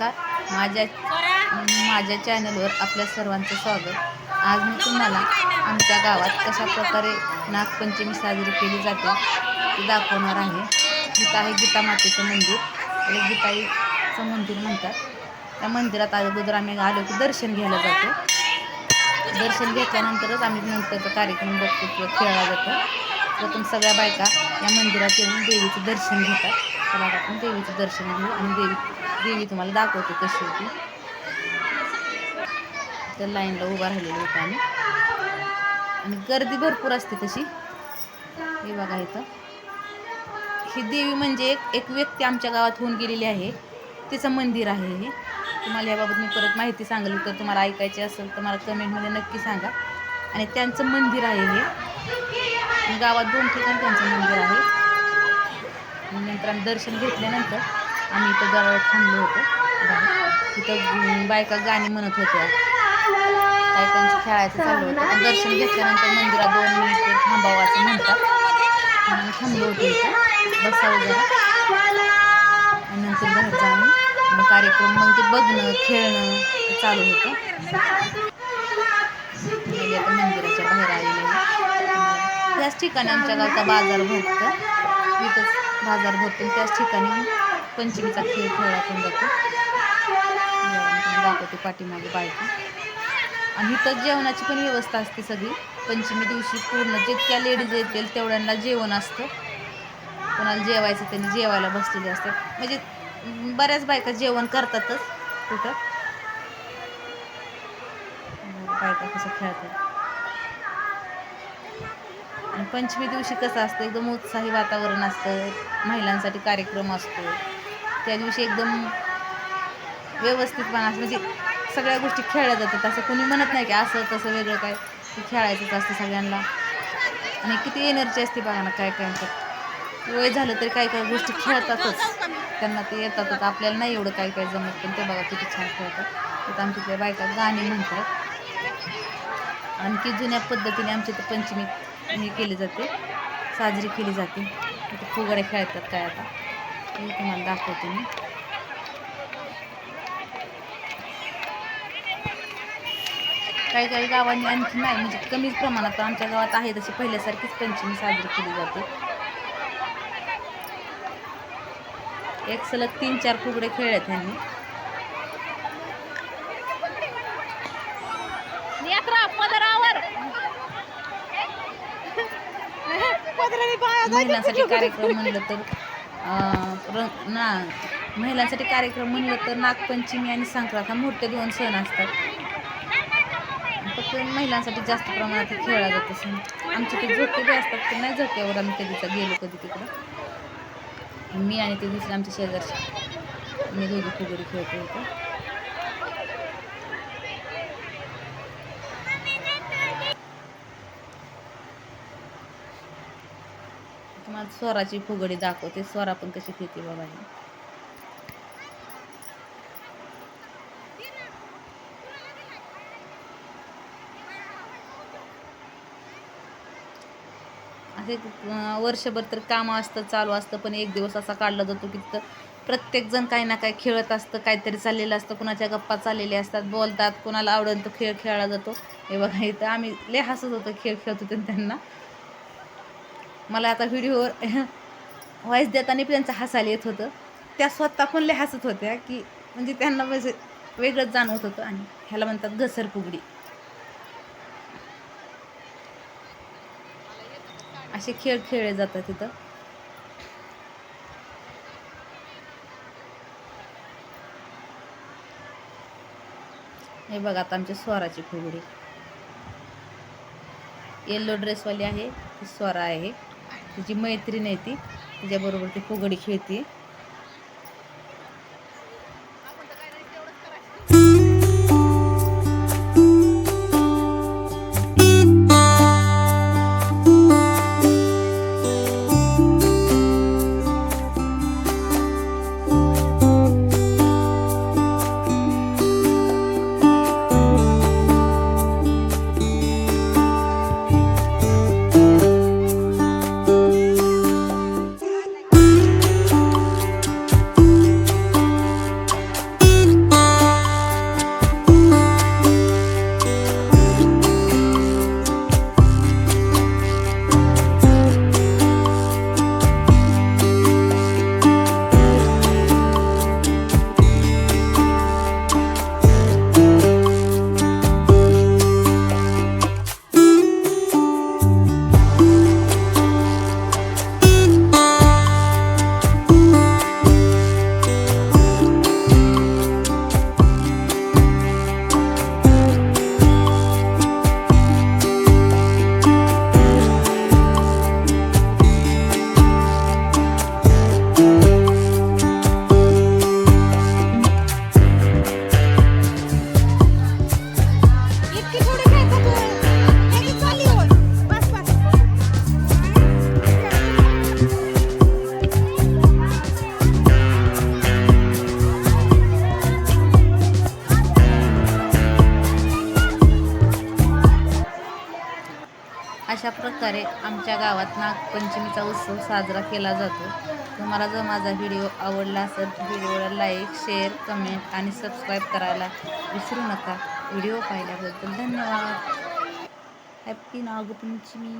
नमस्कार. माझ्या माझ्या चॅनलवर आपल्या सर्वांचं स्वागत. आज मी तुम्हाला आमच्या गावात कशा प्रकारे नागपंचमी साजरी केली जाते ते दाखवणार आहे. इथं आहे गीता मातेचं मंदिर. त्याला गीताईचं मंदिर म्हणतात. त्या मंदिरात अगोदर आम्ही आलो की दर्शन घ्यायला जातो. दर्शन घेतल्यानंतरच आम्ही नंतरचा कार्यक्रम बघतो किंवा खेळला जातो. प्रथम सगळ्या बायका या मंदिरात येऊन देवीचं दर्शन घेतात. चला आपण देवीचं दर्शन घेऊ आणि देवी देवी तुम्हाला दाखवते कशी होती. तर लाईनला उभा राहिलेली होता आम्ही. आणि गर्दी भरपूर असते तशी. हे बघा इथं. ही देवी म्हणजे एक एक व्यक्ती आमच्या गावात होऊन गेलेली आहे. तिचं मंदिर आहे हे. तुम्हाला याबाबत मी परत माहिती सांगली. तर तुम्हाला ऐकायची असेल तर मला कमेंटमध्ये नक्की सांगा. आणि त्यांचं मंदिर आहे हे. गावात दोन ठिकाणी त्यांचं मंदिर आहे. नंतर आम्ही दर्शन घेतल्यानंतर आम्ही इथं जवळ थांबलो होतो. तिथं इथं बायका गाणी म्हणत होत्या. काही खेळायचं चालू होतं. पण दर्शन घेतल्यानंतर मंदिरात दोन मिनिट थांबावं असं म्हणतात. आम्ही थांबलो होतो इथं. बसावं जरा. आणि नंतर घर जाऊन मग कार्यक्रम मग ते बघणं खेळणं चालू होतं. म्हणजे आता मंदिराच्या बाहेर आलेले आहे. त्याच ठिकाणी आमच्या गावचा बाजार भरतो. तिथंच बाजार भरतो. त्याच ठिकाणी पंचमीचा खेळ खेळला पण जातो दाखवते पाठीमागे बायका. आणि इथं जेवणाची पण व्यवस्था असते सगळी. पंचमी दिवशी पूर्ण जितक्या लेडीज येतील तेवढ्यांना जेवण असतं. कोणाला जेवायचं त्यांनी जेवायला बसलेले असतात. म्हणजे बऱ्याच बायका जेवण करतातच तिथं. बायका कसं खेळतात. आणि पंचमी दिवशी कसं असतं? एकदम उत्साही वातावरण असतं. महिलांसाठी कार्यक्रम असतो. त्या दिवशी एकदम व्यवस्थितपणा म्हणजे सगळ्या गोष्टी खेळल्या जातात. असं कोणी म्हणत नाही की असं तसं वेगळं काय ते खेळायचंच असतं सगळ्यांना. आणि किती एनर्जी असते बघा ना काय काय वय झालं तरी काही काही गोष्टी खेळतातच. त्यांना ते येतातच. आपल्याला नाही एवढं काही काही जमत पण ते बघा किती छान खेळतात. तर आमच्या बायका गाणी म्हणतात. आणखी जुन्या पद्धतीने आमच्या इथं पंचमी हे केली जाते. साजरी केली जाते. तिथे फुगड्या खेळतात काय आता. हे तुम्हाला दाखवते मी. काही काही गावांनी आणखी नाही म्हणजे कमीच प्रमाणात पण आमच्या गावात आहे तशी पहिल्यासारखीच पंचमी साजरी केली जाते. एक सलग तीन चार फुगडे खेळले त्यांनी महिलांसाठी कार्यक्रम म्हणलं तर रंग ना महिलांसाठी कार्यक्रम म्हणलं तर नागपंचमी आणि संक्रांत हा मोठे दोन सण असतात. फक्त महिलांसाठी जास्त प्रमाणात खेळला जातो सण आमचे ते झोके बी असतात ते नाही झोक्यावर आम्ही कधीचा गेलो कधी तिकडं. मी आणि ते दुसरे आमच्या शेजारचे. मी दोघी फुगडी खेळतो होतो तुम्हाला स्वराची फुगडी दाखवते. स्वरा पण कशी फिरते बाबा ही. असे वर्षभर तर कामं असतं चालू असतं पण एक दिवस असा काढला जातो की तिथं प्रत्येकजण काही ना काही खेळत असतं काहीतरी चाललेलं असतं कुणाच्या गप्पा चाललेल्या असतात बोलतात कुणाला आवडेल तो खेळ खेळला जातो. हे बघा इथं आम्ही लय हसत होतो खेळ खेळत होतो त्यांना. मला आता व्हिडिओवर व्हॉईस देताना पण त्यांचं हसायला येत होतं. त्या स्वतः पण लय हसत होत्या की म्हणजे त्यांना म्हणजे वेगळंच जाणवत होतं आणि ह्याला म्हणतात घसर फुगडी. असे खेळ खेळले जातात तिथं. हे बघा आता आमच्या स्वराची फुगडी. येल्लो ड्रेसवाली आहे ती स्वरा आहे. तिची मैत्रीण आहे ती तिच्याबरोबर ती फुगडी खेळते. अशा प्रकारे आमच्या गावात नागपंचमीचा उत्सव साजरा केला जातो. तुम्हाला जर माझा व्हिडिओ आवडला असेल व्हिडिओला लाईक शेअर कमेंट आणि सबस्क्राईब करायला विसरू नका. व्हिडिओ पाहिल्याबद्दल धन्यवाद. हॅप्पी नागपंचमी.